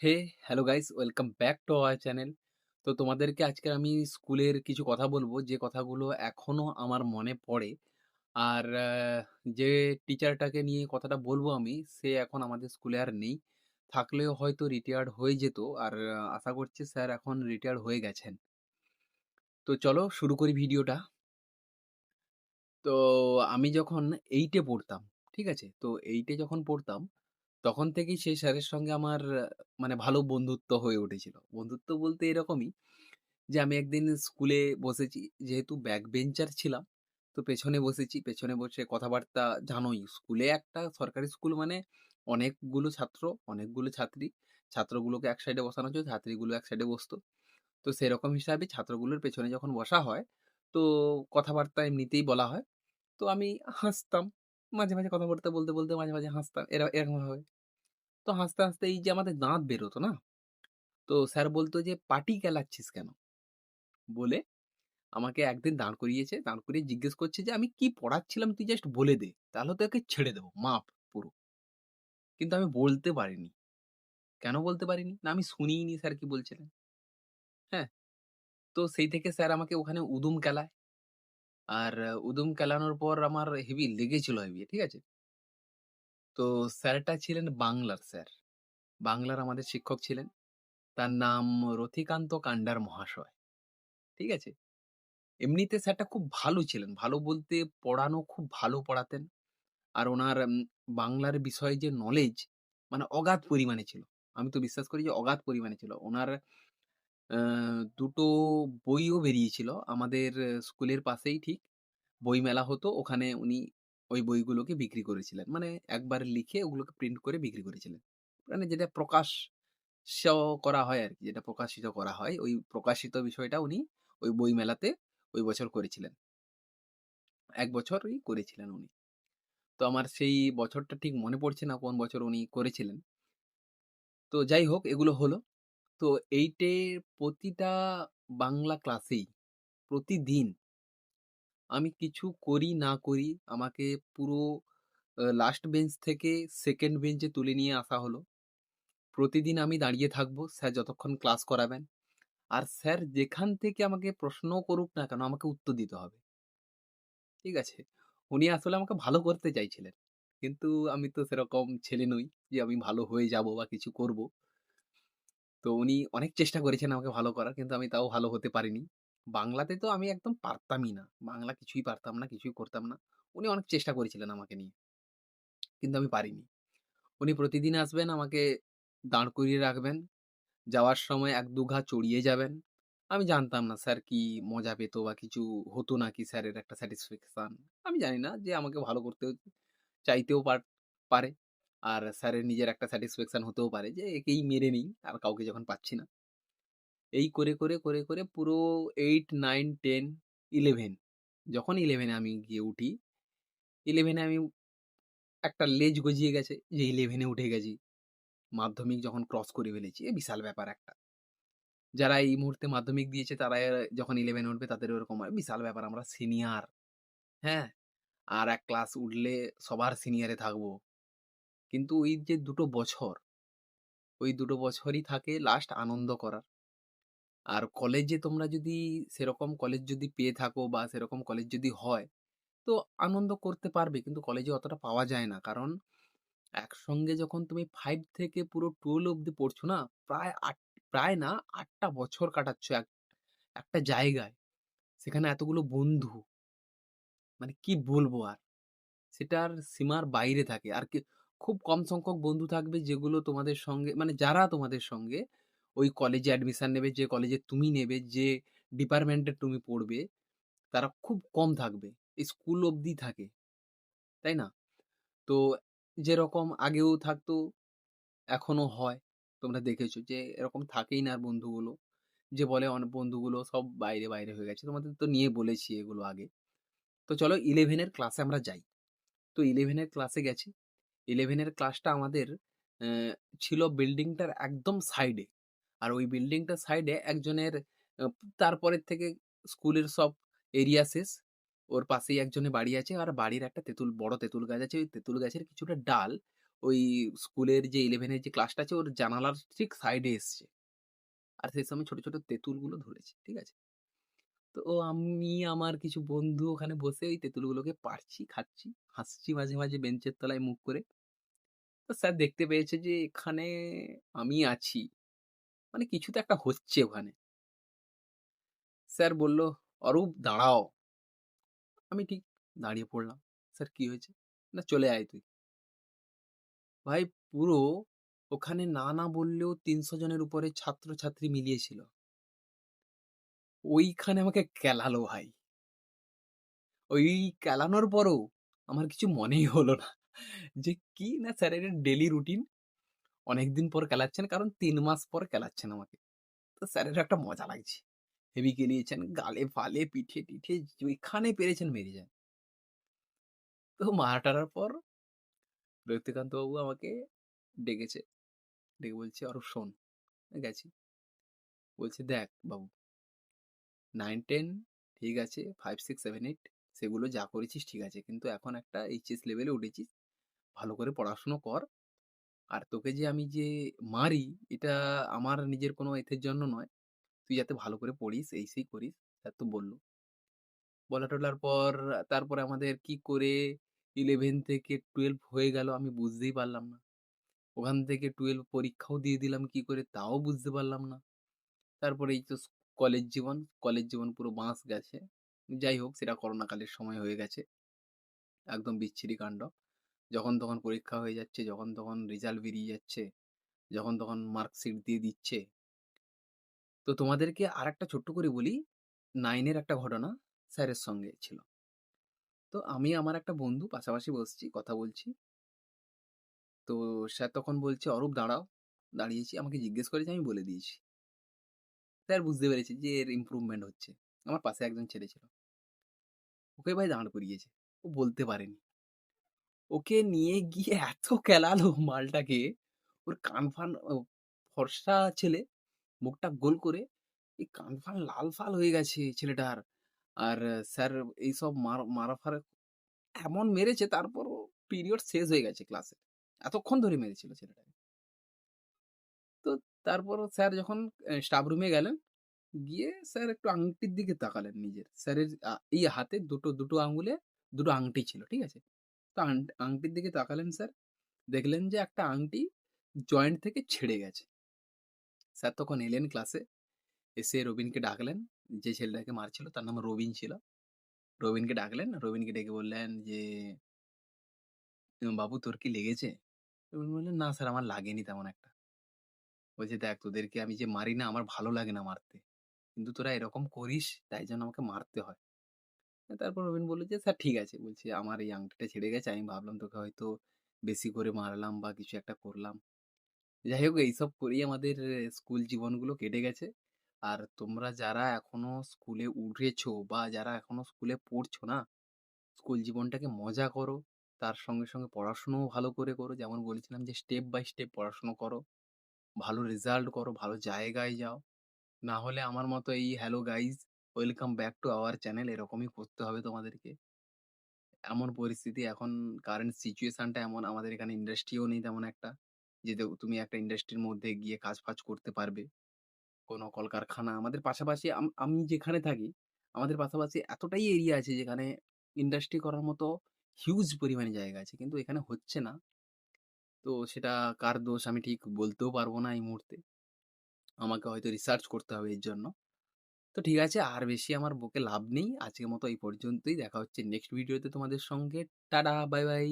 Hey, hello guys welcome back to our channel. তো তোমাদেরকে আজকে আমি স্কুলের কিছু কথা বলব, যে কথাগুলো এখনও আমার মনে পড়ে। আর যে টিচারটাকে নিয়ে কথাটা বলব আমি, সে এখন আমাদের স্কুলে আর নেই। থাকলেও হয়তো রিটায়ার্ড হয়ে যেত। আর আশা করছি স্যার এখন রিটায়ার্ড হয়ে গেছেন। তো চলো শুরু করি ভিডিওটা। তো আমি যখন এইটে পড়তাম, ঠিক আছে? তো এইটে যখন পড়তাম, তখন থেকেই সেই স্যারের সঙ্গে আমার মানে ভালো বন্ধুত্ব হয়ে উঠেছিল। বন্ধুত্ব বলতে এরকমই যে আমি একদিন স্কুলে বসেছি, যেহেতু ব্যাক বেঞ্চার ছিলাম, তো পেছনে বসেছি। পেছনে বসে কথাবার্তা জানোই স্কুলে একটা সরকারি স্কুল মানে অনেকগুলো ছাত্র, অনেকগুলো ছাত্রী। ছাত্রগুলোকে এক সাইডে বসানো হতো, ছাত্রীগুলো এক সাইডে বসতো। তো সেরকম হিসাবে ছাত্রগুলোর পেছনে যখন বসা হয়, তো কথাবার্তা এমনিতেই বলা হয়। তো আমি হাসতাম। মাঝে, মাঝে কথাবার্তা বলতে, বলতে মাঝে, মাঝে হাসতাম। এরা এরকমভাবে। তো হাসতে, হাসতে এই যে আমাদের দাঁত বেরোতো না? তো স্যার বলতো যে, "পাটি কেলাচ্ছিস কেন?" বলে আমাকে একদিন দাঁড় করিয়েছে। দাঁড় করিয়ে জিজ্ঞেস করছে যে, "আমি কি পড়াচ্ছিলাম তুই জাস্ট বলে দে। তাহলে তো তোকে ছেড়ে দেবো মাপ পুরো।" কিন্তু আমি বলতে পারিনি। কেন বলতে পারিনি? না আমি শুনিইনি স্যার কি বলছিলেন। হ্যাঁ? তো সেই থেকে স্যার আমাকে ওখানে উদুম কেলায়। আর উদুম কেলানোর পর আমার হেভি লেগেছিল হেভি, ঠিক আছে? তো স্যারটা ছিলেন বাংলার স্যার। বাংলার আমাদের শিক্ষক ছিলেন। তার নাম রথিকান্ত কান্ডার মহাশয়। ঠিক আছে? এমনিতে স্যারটা খুব ভালো ছিলেন। ভালো বলতে পড়ানো খুব ভালো পড়াতেন। আর ওনার বাংলার বিষয়ে যে নলেজ মানে অগাধ পরিমাণে ছিল। আমি তো বিশ্বাস করি যে অগাধ পরিমাণে ছিল। উনার ২ বইও বেরিয়েছিল আমাদের স্কুলের পাশেই ঠিক বইমেলা হতো। ওখানে উনি ওই বইগুলোকে বিক্রি করেছিলেন। মানে একবার লিখে ওগুলোকে প্রিন্ট করে বিক্রি করেছিলেন। মানে যেটা প্রকাশ করা হয় আরকি। যেটা প্রকাশিত করা হয়, ওই প্রকাশিত বিষয়টা উনি ওই বইমেলাতে ওই বছর করেছিলেন। ১ বছরই করেছিলেন উনি। তো আমার সেই বছরটা ঠিক মনে পড়ছে না কোন বছর উনি করেছিলেন। তো যাই হোক এগুলো হলো। তো 8 এর প্রতিটা বাংলা ক্লাসেই প্রতিদিন আমি কিছু করি, না করি আমাকে পুরো লাস্ট বেঞ্চ থেকে সেকেন্ড বেঞ্চে তুলে নিয়ে আসা হলো। প্রতিদিন আমি দাঁড়িয়ে থাকব, স্যার যতক্ষণ ক্লাস করাবেন। আর স্যার যেখান থেকে আমাকে প্রশ্ন করুক না কেন, আমাকে উত্তর দিতে হবে। ঠিক আছে? উনি আসলে আমাকে ভালো করতে চাইছিলেন। কিন্তু আমি তো সেরকম ছেলে নই যে আমি ভালো হয়ে যাব বা কিছু করব। তো উনি অনেক চেষ্টা করেছেন আমাকে ভালো করার কিন্তু আমি তাও ভালো হতে পারিনি। বাংলাতে তো আমি একদম পারতামই না। বাংলা কিছুই পারতাম না, কিছুই করতাম না। উনি অনেক চেষ্টা করেছিলেন আমাকে নিয়ে। কিন্তু আমি পারিনি। উনি প্রতিদিন আসবেন আমাকে দাঁড় করিয়ে রাখবেন। যাওয়ার সময় এক দুঘা চড়িয়ে যাবেন। আমি জানতাম না স্যার কি মজা পেত বা কিছু হতো না কি স্যারের একটা স্যাটিসফ্যাকশন। আমি জানি না যে আমাকে ভালো করতে চাইতেও পার। আর স্যারের নিজের একটা স্যাটিসফ্যাকশন হতেও পারে যে একেই মেরে নেই আর কাউকে যখন পাচ্ছি না। এই করে, করে, করে, করে পুরো 8, 9, 10, 11 যখন ইলেভেনে আমি গিয়ে উঠি, ইলেভেনে আমি একটা লেজ গজিয়ে গেছে যে ইলেভেনে উঠে গেছি। মাধ্যমিক যখন ক্রস করে ফেলেছি, এ বিশাল ব্যাপার একটা। যারা এই মুহূর্তে মাধ্যমিক দিয়েছে তারা যখন 11 এ উঠবে তাদের ওরকম। বিশাল ব্যাপার আমরা সিনিয়র, হ্যাঁ? আর এক ক্লাস উঠলে সবার সিনিয়রে থাকব। কিন্তু ওই যে দুটো বছর, ওই দুটো বছরই থাকে লাস্ট আনন্দ করার। আর কলেজে তোমরা যদি সেরকম কলেজ যদি পেয়ে থাকো বা সেরকম কলেজ যদি হয়, তো আনন্দ করতে পারবে। কিন্তু কলেজে অতটা পাওয়া যায় না। কারণ একসঙ্গে যখন তুমি ফাইভ থেকে পুরো 12 অব্দি পড়ছো না, প্রায় আট প্রায় না আটটা বছর কাটাচ্ছ এক একটা জায়গায়। সেখানে এতগুলো বন্ধু, মানে কি বলব আর? সেটার সীমার বাইরে থাকে। আর কি খুব কম সংখ্যক বন্ধু থাকবে যেগুলো তোমাদের সঙ্গে মানে যারা তোমাদের সঙ্গে ওই কলেজে অ্যাডমিশন নেবে, যে কলেজে তুমি নেবে, যে ডিপার্টমেন্টে তুমি পড়বে, তারা খুব কম থাকবে। স্কুল অবধি থাকে। তাই না? তো যেরকম আগেও থাকতো, এখনও হয়। তোমরা দেখেছ যে এরকম থাকেই না আর বন্ধুগুলো। যে বলে অনেক বন্ধুগুলো সব বাইরে, বাইরে হয়ে গেছে। তোমাদের তো নিয়ে বলেছি এগুলো আগে। তো চলো ইলেভেনের ক্লাসে আমরা যাই। তো ইলেভেনের ক্লাসে গেছি। 11 এর ক্লাসটা আমাদের ছিল বিল্ডিংটার একদম সাইডে। আর ওই বিল্ডিংটার সাইডে একজনের তারপরের থেকে স্কুলের সব এরিয়া শেষ। ওর পাশেই একজনের বাড়ি আছে। আর বাড়ির একটা তেঁতুল বড় তেঁতুল গাছ আছে। ওই তেঁতুল গাছের কিছুটা ডাল ওই স্কুলের যে ইলেভেনের যে ক্লাসটা আছে ওর জানালার ঠিক সাইডে এসছে। আর সেই সময় ছোট, ছোট তেঁতুলগুলো ধরেছে। ঠিক আছে? তো আমি আমার কিছু বন্ধু ওখানে বসে ওই তেঁতুলগুলোকে পারছি খাচ্ছি, হাসছি মাঝে, মাঝে বেঞ্চের তলায় মুখ করে। তো স্যার দেখতে পেয়েছে যে এখানে আমি আছি। মানে কিছু তো একটা হচ্ছে ওখানে। স্যার বলল, "অরূপ দাঁড়াও।" আমি ঠিক দাঁড়িয়ে পড়লাম। "স্যার কি হয়েছে?" না, "চলে আয় তুই।" ভাই পুরো ওখানে না, না বললেও ৩০০ জনের উপরে ছাত্রছাত্রী মিলিয়ে ছিল। ওইখানে আমাকে কেলালো ভাই। ওই কেলানোর পরও আমার কিছু মনেই হলো না। যে কি না স্যার এটা ডেইলি রুটিন। অনেকদিন পর খেলাচ্ছেন কারণ তিন মাস পর খেলাচ্ছেন আমাকে। তো স্যারের একটা মজা লাগছে। হেভি কেলিয়েছেন গালে-ফালে, পিঠে-টিঠে যেখানে পেরেছেন মেরে যান। তো মারা-টারার পর রক্তিকান্ত বাবু আমাকে ডেকেছে। ডেকে বলছে, "অরূপ শোন।" গেছি। বলছে, "দেখ বাবু 9-10 ঠিক আছে, 5-6, 7-8 সেগুলো যা করেছিস ঠিক আছে। কিন্তু এখন একটা এইচএস লেভেলে উঠেছিস। ভালো করে পড়াশুনো কর। আর তোকে যে আমি যে মারি এটা আমার নিজের কোনো এথের জন্য নয়। তুই যাতে ভালো করে পড়িস, এই সেই করিস।" স্যার তো বলল। বলা-টলার পর তারপরে আমাদের কি করে 11 থেকে 12 হয়ে গেল আমি বুঝতেই পারলাম না। ওখান থেকে 12 পরীক্ষাও দিয়ে দিলাম কি করে তাও বুঝতে পারলাম না। তারপরে এই তো কলেজ জীবন, কলেজ জীবন পুরো বাঁশ গেছে। যাই হোক সেটা করোনাকালের সময় হয়ে গেছে। একদম বিচ্ছিরি কাণ্ড। যখন তখন পরীক্ষা হয়ে যাচ্ছে, যখন তখন রেজাল্ট বেরিয়ে যাচ্ছে, যখন তখন মার্কশিট দিয়ে দিচ্ছে। তো তোমাদেরকে আর একটা ছোট্ট করে বলি, নাইনের একটা ঘটনা স্যারের সঙ্গে ছিল। তো আমি আমার একটা বন্ধু পাশাপাশি বসছি, কথা বলছি। তো স্যার তখন বলছে, "অরূপ দাঁড়াও।" দাঁড়িয়েছি। আমাকে জিজ্ঞেস করেছে আমি বলে দিয়েছি। স্যার বুঝতে পেরেছে যে এর ইমপ্রুভমেন্ট হচ্ছে। আমার পাশে একজন ছেলে ছিল। ওকে ভাই দাঁড় করিয়েছে। ও বলতে পারেনি। ওকে নিয়ে গিয়ে এত কেলালো মালটাকে, ওর কান-ফান ও ফর্সা ছেলে, মুখটা গোল করে, এই কান-ফান লাল-ফাল হয়ে গেছে ছেলেটার। আর স্যার এইসব মার মারা-ফারা এমন মেরেছে তারপরও পিরিয়ড শেষ হয়ে গেছে ক্লাসে। এতক্ষণ ধরে মেরেছিল ছেলেটাকে। তো তারপরও স্যার যখন স্টাফ রুমে গেলেন, গিয়ে স্যার একটু আংটির দিকে তাকালেন নিজের। স্যারের এই হাতে দুটো, দুটো আঙ্গুলে দুটো আংটি ছিল। ঠিক আছে? আংটির দিকে তাকালেন স্যার। দেখলেন যে একটা আংটি জয়েন্ট থেকে ছেড়ে গেছে। স্যার তখন এলেন ক্লাসে। এসে রবিনকে ডাকলেন। যে ছেলেটাকে মারছিল তার নাম রবিন ছিল। রবিনকে ডাকলেন। রবিনকে ডেকে বললেন যে বাবু তোর কি লেগেছে?" রবিন বললেন, "না স্যার আমার লাগেনি তেমন একটা।" বলছে, "দেখ তোদেরকে আমি যে মারি না আমার ভালো লাগে না মারতে। কিন্তু তোরা এরকম করিস তাই জন্য আমাকে মারতে হয়।" তারপর রবিন বলল যে, "স্যার ঠিক আছে।" বলছে, "আমার এই আংটিটা ছেড়ে গেছে। আমি ভাবলাম তোকে হয়তো বেশি করে মারলাম বা কিছু একটা করলাম।" যাই হোক এইসব করেই আমাদের স্কুল জীবনগুলো কেটে গেছে। আর তোমরা যারা এখনও স্কুলে উঠেছো বা যারা এখনও স্কুলে পড়ছো না, স্কুল জীবনটাকে মজা করো। তার সঙ্গে, সঙ্গে পড়াশুনোও ভালো করে করো। যেমন বলেছিলাম যে স্টেপ বাই স্টেপ পড়াশুনো করো। ভালো রেজাল্ট করো, ভালো জায়গায় যাও। না হলে আমার মতো এই hello guys welcome back to our channel এরকমই করতে হবে তোমাদেরকে। এমন পরিস্থিতি এখন কারেন্ট সিচুয়েশনটা এমন আমাদের এখানে ইন্ডাস্ট্রিও নেই তেমন একটা। যে তুমি একটা ইন্ডাস্ট্রির মধ্যে গিয়ে কাজ-ফাজ করতে পারবে। কোনো কলকারখানা আমাদের পাশাপাশি আমি যেখানে থাকি, আমাদের পাশাপাশি এতটাই এরিয়া আছে যেখানে ইন্ডাস্ট্রি করার মতো হিউজ পরিমাণে জায়গা আছে। কিন্তু এখানে হচ্ছে না। তো সেটা কার দোষ আমি ঠিক বলতেও পারব না এই মুহূর্তে। আমাকে হয়তো রিসার্চ করতে হবে এর জন্য। তো ঠিক আছে আর বেশি আমার বুকে লাভ নেই। আজকের মতো এই পর্যন্তই। দেখা হচ্ছে নেক্সট ভিডিওতে তোমাদের সঙ্গে। Tata bye, bye.